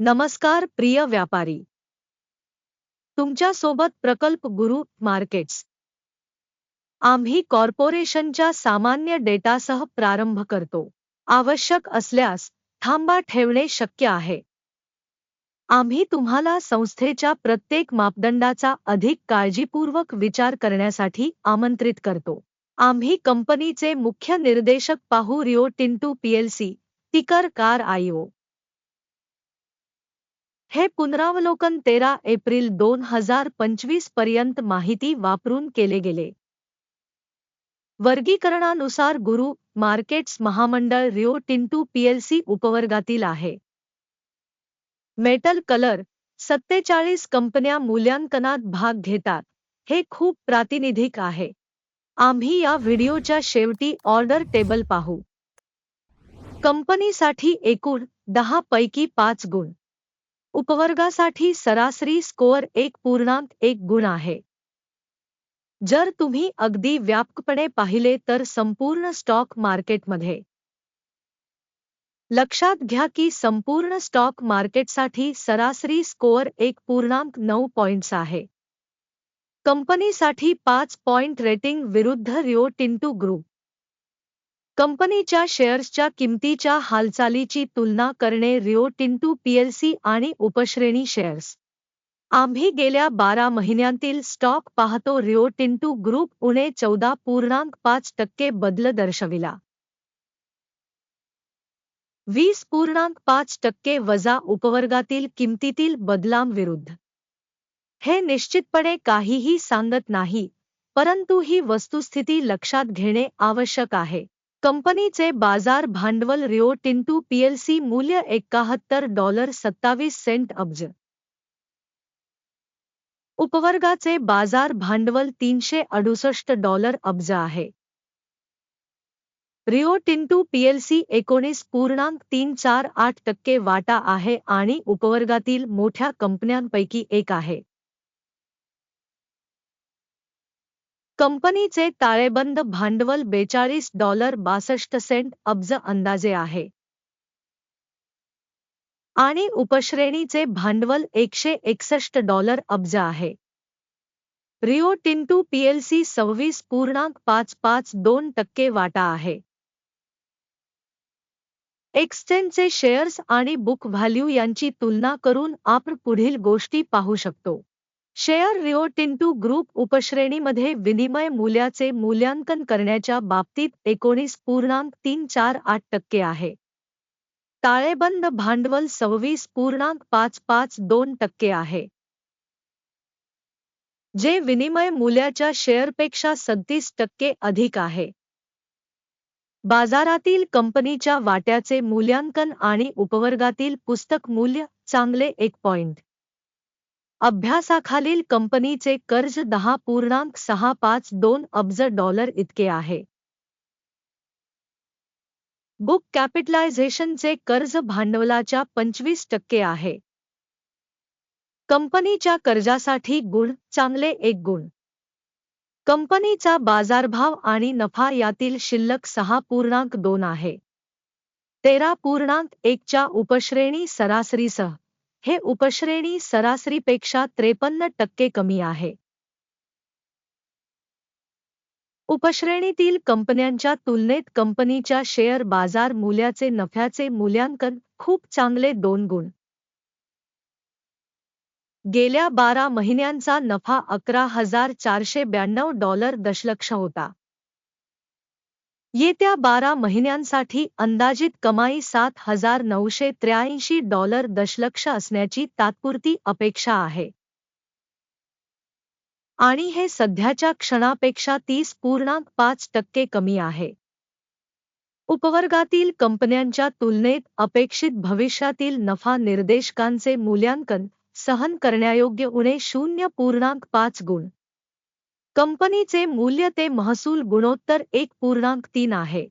नमस्कार प्रिय व्यापारी. तुमच्यासोबत प्रकल्प गुरु मार्केट्स. आम्ही कॉर्पोरेशनच्या सामान्य डेटासह प्रारंभ करतो. आवश्यक असल्यास थांबा ठेवणे शक्य आहे. आम्ही तुम्हाला संस्थेच्या प्रत्येक मापदंडाचा अधिक काळजीपूर्वक विचार करण्यासाठी आमंत्रित करतो. आम्ही कंपनीचे मुख्य निर्देशक पाहू रिओ टिंटू पीएलसी तिकर कार आयओ हे पुनरावलोकन तेरा एप्रिल दोन हजार पंचवीसपर्यंत माहिती वापरून केले गेले. वर्गीकरणानुसार गुरु मार्केट्स महामंडळ रिओ टिंटू पीएलसी उपवर्गातील आहे. मेटल कलर सत्तेचाळीस कंपन्या मूल्यांकनात भाग घेतात. हे खूप प्रातिनिधिक आहे. आम्ही या व्हिडिओच्या शेवटी ऑर्डर टेबल पाहू. कंपनीसाठी एकूण दहा पैकी पाच गुण. उपवर्गासाठी सरासरी स्कोअर एक पूर्णांक एक गुण आहे. जर तुम्ही अगदी व्यापकपणे पाहिले तर संपूर्ण स्टॉक मार्केटमध्ये. लक्षात घ्या की संपूर्ण स्टॉक मार्केटसाठी सरासरी स्कोअर एक पूर्णांक नऊ पॉइंट्स आहे. कंपनीसाठी पाच पॉइंट रेटिंग विरुद्ध रिओ टिंटू ग्रुप. कंपनीच्या शेअर्सच्या किमतीच्या हालचालीची तुलना करणे रिओ टिंटू पीएलसी आणि उपश्रेणी शेअर्स. आम्ही गेल्या बारा महिन्यांतील स्टॉक पाहतो रिओ टिंटू ग्रुप उणे चौदा पूर्णांक पाच टक्के बदल दर्शविला. वीस पूर्णांक पाच टक्के वजा उपवर्गातील किमतीतील बदलांविरुद्ध. हे निश्चितपणे काहीही सांगत नाही परंतु ही वस्तुस्थिती लक्षात घेणे आवश्यक आहे. कंपनीचे बाजार भांडवल रिओ टिंटू पीएलसी मूल्य एकाहत्तर डॉलर सत्तावीस सेंट अब्ज. उपवर्गाचे बाजार भांडवल तीनशे अडुसष्ट डॉलर अब्ज आहे. रिओ टिंटू पीएलसी एकोणीस पूर्णांक तीन चार आठ टक्के वाटा आहे आणि उपवर्गातील मोठ्या कंपन्यांपैकी एक आहे. कंपनीचे ताळेबंद भांडवल बेचाळीस डॉलर बासष्ट सेंट अब्ज अंदाजे आहे. आणि उपश्रेणीचे भांडवल एकशे एकसष्ट डॉलर अब्ज आहे. रिओ टिंटू पीएलसी सव्वीस पूर्णांक पाच पाच दोन टक्के वाटा आहे. एक्सचेंजचे शेअर्स आणि बुक व्हॅल्यू यांची तुलना करून आपण पुढील गोष्टी पाहू शकतो. शेअर रिओ टिंटू ग्रुप उपश्रेणीमध्ये विनिमय मूल्याचे मूल्यांकन करण्याच्या बाबतीत एकोणीस पूर्णांक तीन चार आठ टक्के आहे. ताळेबंद भांडवल सव्वीस पूर्णांक पाच पाच दोन टक्के आहे. जे विनिमय मूल्याच्या शेअरपेक्षा सदतीस टक्के अधिक आहे. बाजारातील कंपनीच्या वाट्याचे मूल्यांकन आणि उपवर्गातील पुस्तक मूल्य चांगले एक पॉइंट. अभ्यासाखालील कंपनीचे कर्ज दहा पूर्णांक सहा पाच दोन अब्ज डॉलर इतके आहे. बुक कॅपिटलायझेशनचे कर्ज भांडवलाच्या पंचवीस टक्के आहे. कंपनीच्या कर्जासाठी गुण चांगले एक गुण. कंपनीचा बाजारभाव आणि नफा यातील शिल्लक सहा पूर्णांक दोन आहे. तेरा पूर्णांक एकच्या उपश्रेणी सरासरीसह. हे उपश्रेणी सरासरीपेक्षा त्रेपन्न टक्के कमी आहे. उपश्रेणीतील कंपन्यांच्या तुलनेत कंपनीच्या शेअर बाजार मूल्याचे नफ्याचे मूल्यांकन खूप चांगले दोन गुण. गेल्या बारा महिन्यांचा नफा अकरा हजार चारशे ब्याण्णव डॉलर दशलक्ष होता. येत्या बारा महिन्यांसाठी अंदाजित कमाई सात हजार नऊशे त्र्याऐंशी डॉलर दशलक्ष असण्याची तात्पुरती अपेक्षा आहे. आणि हे सध्याच्या क्षणापेक्षा तीस पूर्णांक पाच टक्के कमी आहे. उपवर्गातील कंपन्यांच्या तुलनेत अपेक्षित भविष्यातील नफा निर्देशकांचे मूल्यांकन सहन करण्यायोग्य उणे शून्य पूर्णांक पाच गुण. कंपनीचे मूल्य ते महसूल गुणोत्तर एक पूर्णांक तीन आहे.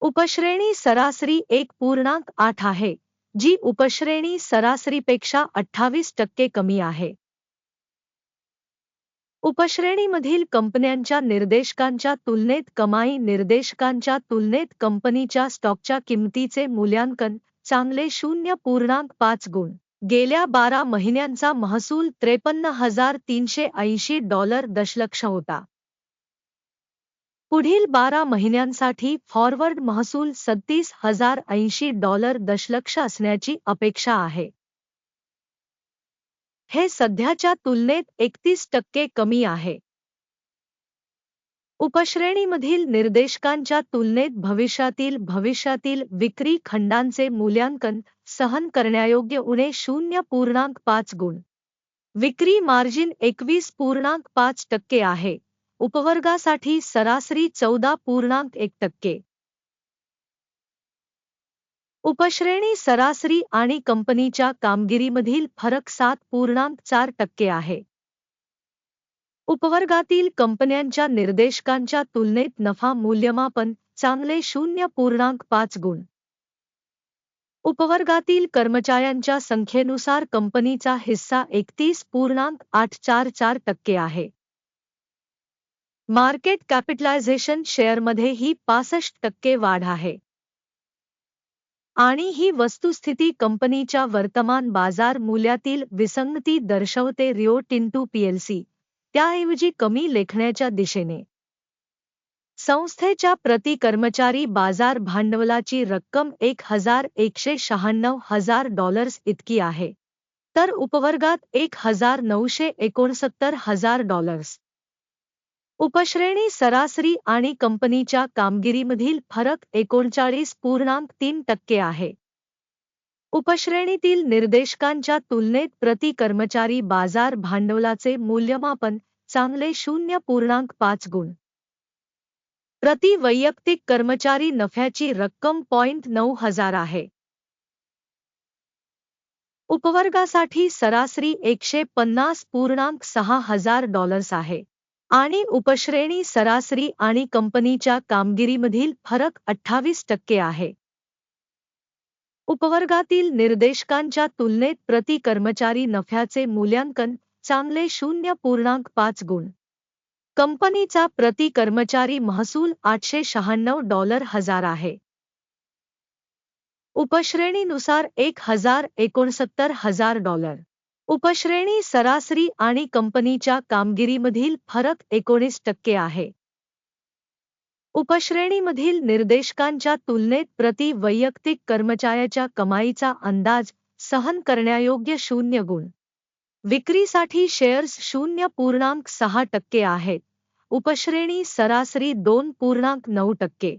उपश्रेणी सरासरी एक पूर्णांक आठ आहे जी उपश्रेणी सरासरीपेक्षा अठ्ठावीस टक्के कमी आहे. उपश्रेणीमधील कंपन्यांच्या निर्देशकांच्या तुलनेत कमाई निर्देशकांच्या तुलनेत कंपनीच्या स्टॉकच्या किंमतीचे मूल्यांकन चांगले शून्य पूर्णांक पाच गुण. गेल्या बारा महिन्यांचा महसूल त्रेपन्न हजार तीनशे ऐंशी डॉलर दशलक्ष होता. पुढील बारा महिन्यांसाठी फॉरवर्ड महसूल सत्तीस हजार ऐंशी डॉलर दशलक्ष असण्याची अपेक्षा आहे. हे सध्याच्या तुलनेत एकतीस टक्के कमी आहे. उपश्रेणीमधील निर्देशकांच्या तुलनेत भविष्यातील भविष्यातील विक्री खंडांचे मूल्यांकन सहन करण्यायोग्य उणे शून्य पूर्णांक पाच गुण. विक्री मार्जिन एकवीस पूर्णांक पाच टक्के आहे. उपवर्गासाठी सरासरी चौदा पूर्णांक एक टक्के. उपश्रेणी सरासरी आणि कंपनीच्या कामगिरीमधील फरक सात पूर्णांक चार टक्के आहे. उपवर्गातील कंपन्यांच्या निर्देशकांच्या तुलनेत नफा मूल्यमापन चांगले शून्य पूर्णांक पाच गुण. उपवर्गातील कर्मचाऱ्यांच्या संख्येनुसार कंपनीचा हिस्सा एकतीस पूर्णांक आठ चार चार टक्के आहे. मार्केट कॅपिटलायझेशन शेअरमध्ये ही पासष्ट टक्के वाढ आहे. आणि ही वस्तुस्थिती कंपनीच्या वर्तमान बाजार मूल्यातील विसंगती दर्शवते रिओ टिंटू पीएलसी त्याऐवजी कमी लेखण्याच्या दिशेने. संस्थेच्या प्रति कर्मचारी बाजार भांडवलाची रक्कम एक हजार एकशे शहाण्णव हजार डॉलर्स इतकी आहे. तर उपवर्गात एक हजार नऊशे एकोणसत्तर हजार डॉलर्स उपश्रेणी सरासरी आणि कंपनीच्या कामगिरीमधील फरक एकोणचाळीस पूर्णांक तीन टक्के आहे. उपश्रेणीतील निर्देशकांच्या तुलनेत प्रति कर्मचारी बाजार भांडवलाचे मूल्यमापन चांगले शून्य पूर्णांक पाच गुण. प्रति वैयक्तिक कर्मचारी नफ्याची रक्कम पॉइंट नऊ हजार आहे. उपवर्गासाठी सरासरी एकशे पन्नास पूर्णांक सहा हजार डॉलर्स आहे. आणि उपश्रेणी सरासरी आणि कंपनीच्या कामगिरीमधील फरक अठ्ठावीस टक्के आहे. उपवर्गातील निर्देशकांच्या तुलनेत प्रति कर्मचारी नफ्याचे मूल्यांकन चांगले शून्य पूर्णांक पाच गुण. कंपनीचा प्रति कर्मचारी महसूल आठशे शहाण्णव डॉलर हजार आहे. उपश्रेणीनुसार एक हजार एकोणसत्तर हजार डॉलर. उपश्रेणी सरासरी आणि कंपनीच्या कामगिरीमधील फरक एकोणीस टक्के आहे. उपश्रेणीमधील निर्देशकांच्या तुलनेत प्रति वैयक्तिक कर्मचाऱ्याच्या कमाईचा अंदाज सहन करण्यायोग्य शून्य गुण. विक्रीसाठी शेअर्स शून्य पूर्णांक सहा टक्के आहेत. उपश्रेणी सरासरी दोन पूर्णांक नऊ टक्के.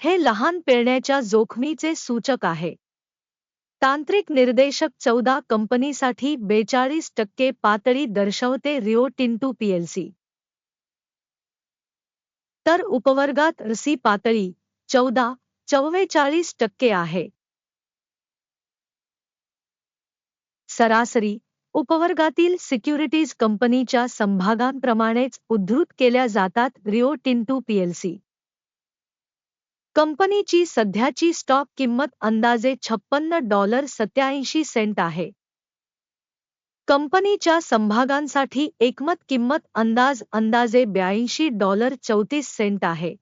हे लहान पेरण्याच्या जोखमीचे सूचक आहे. तांत्रिक निर्देशक चौदा कंपनीसाठी बेचाळीस टक्के पातळी दर्शवते रिओ टिंटू पीएलसी तर उपवर्गात रसी पातळी चौदा चव्वेचाळीस टक्के आहे. सरासरी उपवर्गातील सिक्युरिटीज कंपनीच्या संभागांप्रमाणेच उद्धृत केल्या जातात रिओ टिंटू पीएलसी कंपनीची सध्याची स्टॉक किंमत अंदाजे छप्पन्न डॉलर सत्याऐंशी सेंट आहे. कंपनीच्या संभागांसाठी एकमत किंमत अंदाज अंदाजे ब्याऐंशी डॉलर चौतीस सेंट आहे.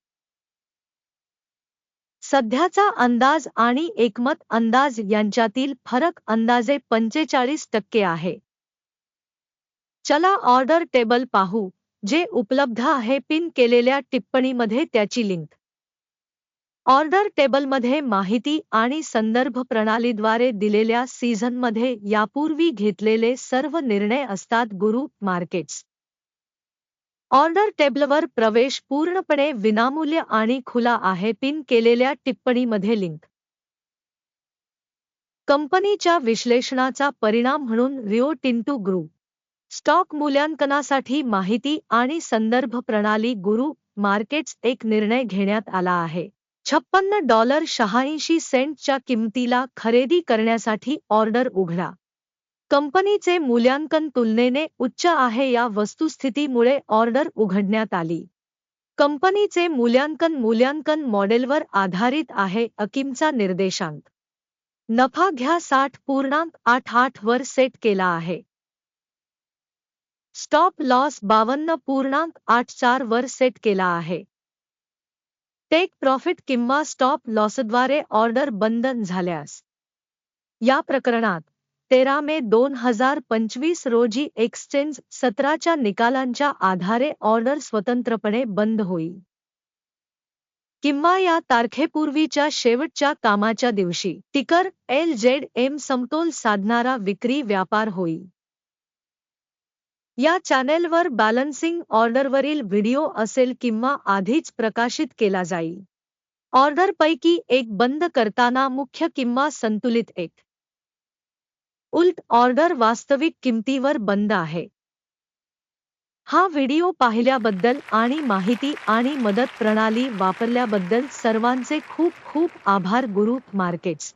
सध्याचा अंदाज आणि एकमत अंदाज यांच्यातील फरक अंदाजे पंचेचाळीस टक्के आहे. चला ऑर्डर टेबल पाहू जे उपलब्ध आहे पिन केलेल्या टिप्पणीमध्ये त्याची लिंक. ऑर्डर टेबलमध्ये माहिती आणि संदर्भ प्रणालीद्वारे दिलेल्या सीझनमध्ये यापूर्वी घेतलेले सर्व निर्णय असतात गुरु मार्केट्स. ऑर्डर टेबलवर प्रवेश पूर्णपणे विनामूल्य आणि खुला आहे पिन केलेल्या टिप्पणीमध्ये लिंक. कंपनीच्या विश्लेषणाचा परिणाम म्हणून रिओ टिंटू ग्रुप स्टॉक मूल्यांकनासाठी माहिती आणि संदर्भ प्रणाली गुरु मार्केट्स एक निर्णय घेण्यात आला आहे. छप्पन्न डॉलर शहाऐंशी सेंटच्या किमतीला खरेदी करण्यासाठी ऑर्डर उघडा. कंपनीचे मूल्यांकन तुलनेने उच्च आहे या वस्तुस्थितीमुळे ऑर्डर उघडण्यात आली. कंपनीचे मूल्यांकन मूल्यांकन मॉडेलवर आधारित आहे अकिमचा निर्देशांक. नफा घ्या साठ पूर्णांक आठ आठ वर सेट केला आहे. स्टॉप लॉस बावन्न पूर्णांक आठ चार वर सेट केला आहे. टेक प्रॉफिट किंवा स्टॉप लॉसद्वारे ऑर्डर बंधन झाल्यास. या प्रकरणात तेरा मे दोन हजार पंचवीस रोजी एक्सचेंज सत्राच्या निकालांच्या आधारे ऑर्डर स्वतंत्रपणे बंद होईल किंवा या तारखेपूर्वीच्या शेवटच्या कामाच्या दिवशी टिकर एल जेड एम समतोल साधणारा विक्री व्यापार होईल या चॅनेलवर बॅलन्सिंग ऑर्डरवरील व्हिडिओ असेल किंवा आधीच प्रकाशित केला जाईल ऑर्डरपैकी एक बंद करताना मुख्य किंवा संतुलित एक. उलट ऑर्डर वास्तविक किंमतीवर बंद आहे. हा व्हिडिओ पाहिल्याबद्दल आणि माहिती आणि मदत प्रणाली वापरल्याबद्दल सर्वांचे खूप खूप आभार गुरु मार्केट्स.